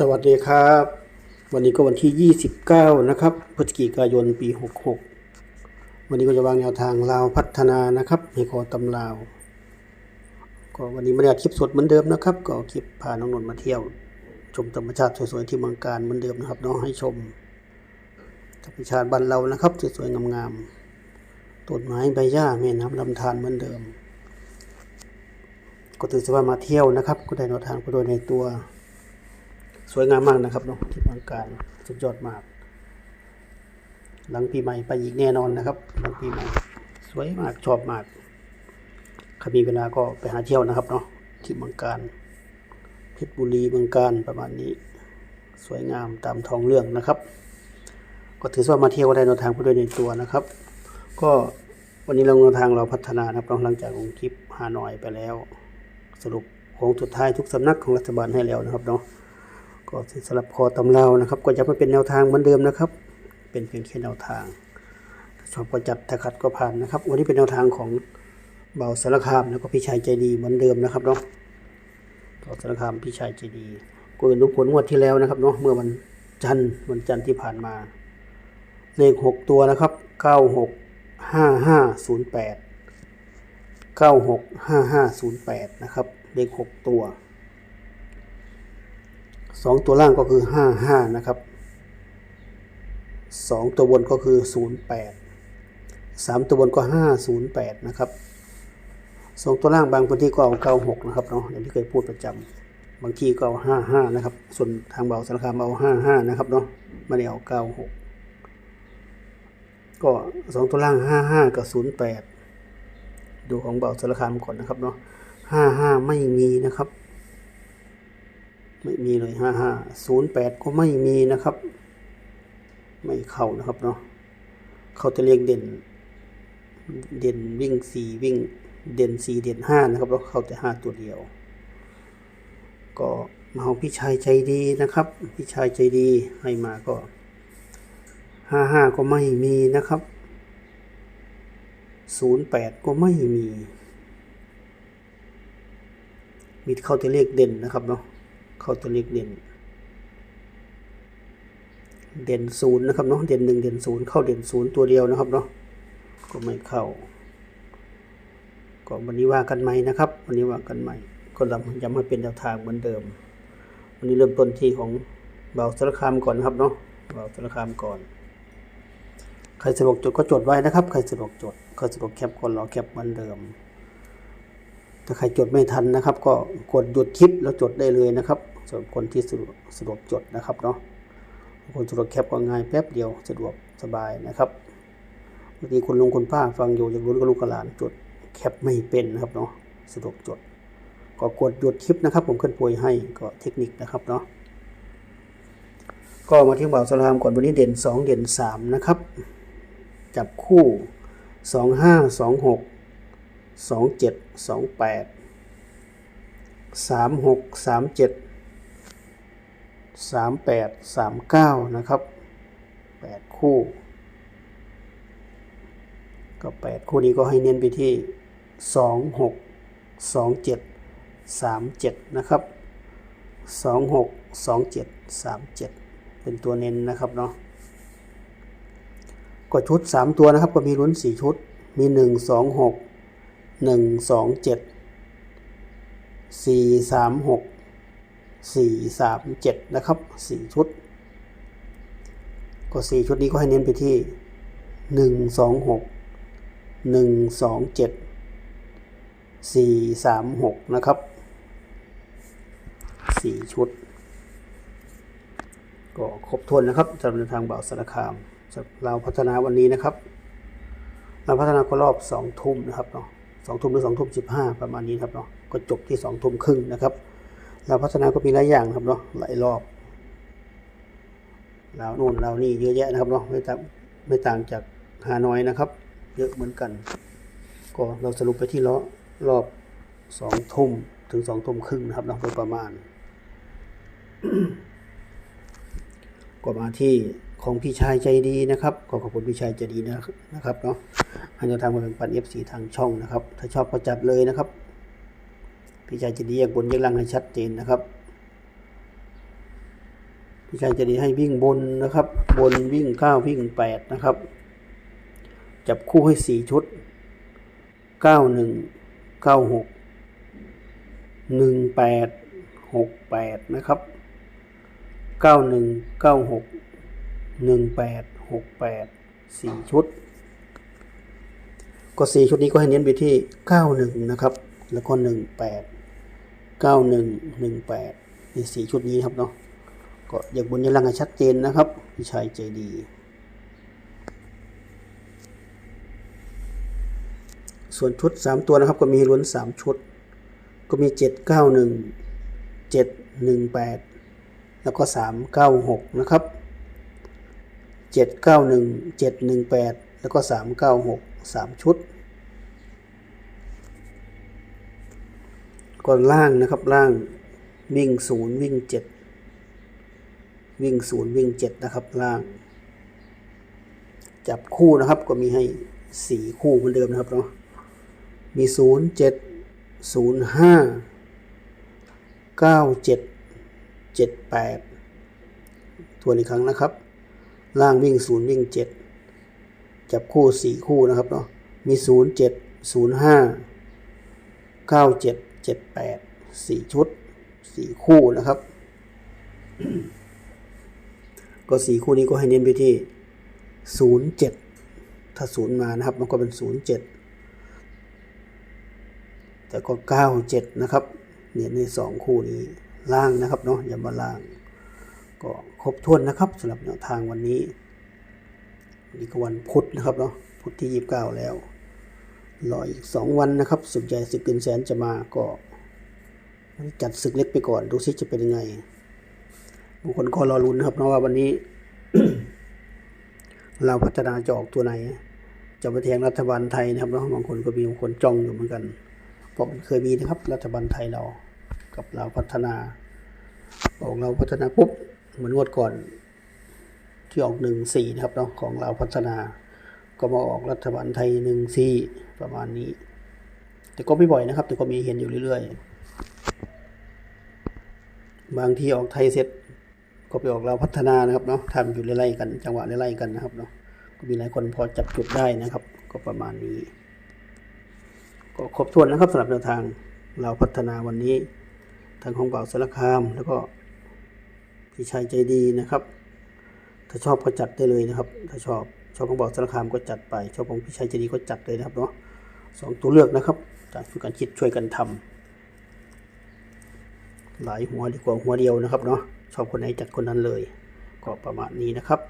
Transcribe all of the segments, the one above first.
สวัสดีครับ วันนี้ก็วันที่ 29 นะครับพฤศจิกายนปี 66 วันนี้ก็จะวางแนวทางลาวพัฒนานะครับในคอตำลาว ก็วันนี้ไม่ได้คลิปสดเหมือนเดิมนะครับ ก็คลิปพาน้องนนท์มาเที่ยว ชมธรรมชาติสวยๆที่เมืองการเหมือนเดิมนะครับน้องให้ชมธรรมชาติบ้านเรานะครับสวยๆงามๆต้นไม้ใบหญ้าแม่น้ำลำธารเหมือนเดิม ก็ถือว่ามาเที่ยวนะครับ ก็ได้แนวทางไปโดยในตัว สวยงามมากนะครับเนาะที่บางการสุดยอดมาก หลังปีใหม่ไปอีกแน่นอนนะครับหลังปีใหม่สวยมากชอบมากใครมีเวลาก็ไปหาเที่ยวนะครับเนาะที่บางการเพชรบุรีบางการประมาณนี้ สวยงามตามท้องเรื่องนะครับ ก็ถือว่ามาเที่ยวก็ได้แนวทางไปด้วยในตัวนะครับ ก็วันนี้เราแนวทางเราพัฒนานะครับหลังจากลงคลิปฮานอยไปแล้ว สรุปโค้งสุดท้ายทุกสำนักของรัฐบาลให้แล้วนะครับเนาะ ก็สำหรับคอตำเานะครับ ก็จะไม่เป็นแนวทางเหมือนเดิมนะครับ เป็นเพียงแค่แนวทางชอบก็จัดถ้าขัดก็ผ่านนะครับ วันนี้เป็นแนวทางของเบาสารคามแล้วก็พี่ชายใจดีเหมือนเดิมนะครับเนาะเบาสารคามพี่ชายใจดีก็เห็นทุกผลงวดที่แล้วนะครับเนาะเมื่อวันจันทร์วันจันทร์ที่ผ่านมา เลขหกตัวนะครับเก้าหกห้าห้าศูนย์แปดเก้าหกห้าห้าศูนย์แปดนะครับ เลขหกตัว สองตัวล่างก็คือห้าห้านะครับสองตัวบนก็คือศูนย์แปดสามตัวบนก็ห้าศูนย์แปดนะครับสองตัวล่างบางพื้นที่ก็เอาเก้าหกนะครับเนาะอย่างที่เคยพูดประจำบางที่ก็เอาห้าห้านะครับ ส่วนทางเบาสารคามเอาห้าห้านะครับเนาะไม่ได้เอาเก้าหกก็สองตัวล่างห้าห้ากับศูนย์แปดดูของเบาสารคามก่อนนะครับเนาะห้าห้าไม่มีนะครับ ไม่มีเลยห้าห้าศูนย์แปดก็ไม่มีนะครับ ไม่เข้านะครับเนาะเขาจะเรียกเด่น เด่นวิ่งสี่วิ่ง เด่นสี่เด่นห้านะครับแล้วเขาจะห้าตัวเดียว ก็มาของพี่ชายใจดีนะครับ พี่ชายใจดีให้มาก็ห้าห้าก็ไม่มีนะครับศูนย์แปดก็ไม่มีมีเขาจะเรียกเด่นนะครับเนาะ เขาตัวเลขเด่น เด่นศูนย์นะครับเนาะเด่นหนึ่งเด่นศูนย์เข้าเด่นศูนย์ตัวเดียวนะครับเนาะก็ไม่เข้าก็วันนี้ว่ากันใหม่นะครับ วันนี้ว่ากันใหม่ ก็ย้ำย้ำให้เป็นแนวทางเหมือนเดิม วันนี้เริ่มต้นที่ของเบาสารคามก่อนนะครับเนาะเบาสารคามก่อน ใครสะดวกจดก็จดไว้นะครับ ใครสะดวกจดก็สะดวกแคปก็รอแคปเหมือนเดิม ถ้าใครจดไม่ทันนะครับ ก็กดหยุดคลิปแล้วจดได้เลยนะครับ สำหรับคนที่สะดวกสะดวกจดนะครับเนาะคนสะดวกแคปก็ง่ายแป๊บเดียวสะดวกสบายนะครับบางทีคุณลุงคุณป้าฟังอยู่อยากรู้ก็ลูกกระหลานจดแคปไม่เป็นนะครับเนาะสะดวกจด ก็กดหยุดคลิปนะครับ ผมขึ้นโปรยให้ก็เทคนิคนะครับเนาะก็มาที่บ่าวสลามก่อนวันนี้เด่น 2 เด่น 3 นะครับ จับคู่ 25 26สองเจ็ดสามแปดสามเก้านะครับแปดคู่ ก็แปดคู่นี้ก็ให้เน้นไปที่สองหกสองเจ็ดสามเจ็ดนะครับสองหกสองเจ็ดสามเจ็ดเป็นตัวเน้นนะครับเนาะก็ชุดสามตัวนะครับ ก็มีลุ้นสี่ชุด มีหนึ่งสองหกห นึ่งสองเจ็ดสี่สามเจ็ดนะครับสี่ชุด ก็สี่ชุดนี้ก็ให้เน้นไปที่หนึ่งสองหกหนึ่งสองเจ็ดสี่สามหกนะครับสี่ชุด ก็ครบถ้วนนะครับสำหรับทางเบาสารคามสำหรับเราพัฒนาวันนี้นะครับเราพัฒนาก็รอบสองทุ่มนะครับเนาะสองทุ่มหรือสองทุ่มสิบห้าประมาณนี้ครับเนาะก็จบที่สองทุ่มครึ่งนะครับ เราพัฒนาก็มีหลายอย่างครับเนาะหลายรอบเราโน่นเรานี่เยอะแยะนะครับเนาะไม่ต่างไม่ต่างจากฮานอยนะครับ เยอะเหมือนกัน ก็เราสรุปไปที่ล้อรอบสองทุ่มถึงสองทุ่มครึ่งนะครับเนาะโดยประมาณก็มาที่ของพี่ชายใจดีนะครับขอขอบคุณพี่ชายใจดีนะครับเนาะอันจะทำมาเป็นปันเอฟซีทางช่องนะครับ ถ้าชอบก็จัดเลยนะครับ พี่ชายใจดีแยกบนแยกล่างให้ชัดเจนนะครับ พี่ชายจะดีให้วิ่งบนนะครับ บนวิ่งเก้าวิ่งแปดนะครับ จับคู่ให้สี่ชุดเก้าหนึ่งเก้าหกหนึ่งแปดหกแปดนะครับเก้าหนึ่งเก้าหกหนึ่งแปดหกแปดสี่ชุด ก็สี่ชุดนี้ก็ให้เน้นไปที่เก้าหนึ่งนะครับ แล้วก็หนึ่งแปด เก้าหนึ่งหนึ่งแปดนี่สี่ชุดนี้ครับเนาะก็อยากบนยางลังให้ชัดเจนนะครับพี่ชายใจดี ส่วนชุดสามตัวนะครับก็มีล้วนสามชุด ก็มีเจ็ดเก้าหนึ่งเจ็ดหนึ่งแปดแล้วก็สามเก้าหกนะครับเจ็ดเก้าหนึ่งเจ็ดหนึ่งแปดแล้วก็สามเก้าหกสามชุด ก่อนล่างนะครับล่างวิ่งศูนย์วิ่งเจ็ดวิ่งศูนย์วิ่งเจ็ดนะครับล่าง จับคู่นะครับก็มีให้สี่คู่เหมือนเดิมนะครับเนาะมีศูนย์เจ็ดศูนย์ห้าเก้าเจ็ดเจ็ดแปดทวนอีกครั้งนะครับ ล่างวิ่งศูนย์วิ่งเจ็ดจับคู่สี่คู่นะครับเนาะมีศูนย์เจ็ดศูนย์ห้าเก้าเจ็ด เจ็ดแปดสี่ชุดสี่คู่นะครับ ก็สี่คู่นี้ก็ให้เน้นไปที่ศูนย์เจ็ดถ้าศูนย์มานะครับ มันก็เป็นศูนย์เจ็ดแต่ก็เก้าเจ็ดนะครับเนี่ยในสองคู่นี้ล่างนะครับเนาะอย่ามาล่าง ก็ครบถ้วนนะครับสำหรับแนวทางวันนี้นนี้ก็วันพุธนะครับเนาะพุธที่ยี่สิบเก้าแล้ว รออีกสองวันนะครับศึกใหญ่ศึกเกินแสนจะมาก็จัดศึกเล็กไปก่อน ดูซิจะเป็นยังไงบางคนก็รอรุ้นนะครับเพราะว่าวันนี้ เราพัฒนาจะออกตัวไหน จะมาแทงรัฐบาลไทยนะครับเนาะบางคนก็มีบางคนจ้องอยู่เหมือนกันเพราะมันเคยมีนะครับ รัฐบาลไทยเรา กับเราพัฒนาบอกเราพัฒนาปุ๊บเหมือนงวดก่อน ที่ออกหนึ่งสี่นะครับเนาะของเราพัฒนาก็มาออกรัฐบาลไทยหนึ่งสี่ ประมาณนี้ แต่ก็ไม่บ่อยนะครับ แต่ก็มีเห็นอยู่เรื่อยๆ บางทีออกไทยเสร็จ ก็ไปออกเราพัฒนานะครับเนาะทำอยู่ไล่ๆกันจังหวะไล่ๆกันนะครับเนาะก็มีหลายคนพอจับจุดได้นะครับ ก็ประมาณนี้ ก็ครบถ้วนนะครับสำหรับแนวทางเราพัฒนาวันนี้ทางของเบาสารคามแล้วก็พี่ชายใจดีนะครับ ถ้าชอบก็จัดได้เลยนะครับ ถ้าชอบชอบของเบาสารคามก็จัดไป ชอบของพี่ชายใจดีก็จัดเลยนะครับเนาะ สองตัวเลือกนะครับจากช่วยกันคิดช่วยกันทำหลายหัวดีกว่าหัวเดียวนะครับเนาะชอบคนไหนจัดคนนั้นเลย ก็ประมาณนี้นะครับ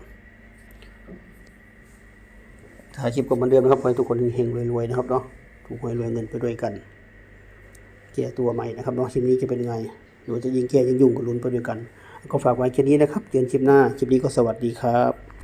ถ้าคลิปก็เหมือนเดิมนะครับขอให้ทุกคนเฮงรวยๆนะครับเนาะถูกหวยรวยเงินไปด้วยกันเกียร์ตัวใหม่นะครับเนาะคลิปนี้จะเป็นไงหรือจะยิงเกียร์ยิงยุ่งกับลุ้นไปด้วยกัน ก็ฝากไว้แค่นี้นะครับเจอกันคลิปหน้าคลิปนี้ก็สวัสดีครับ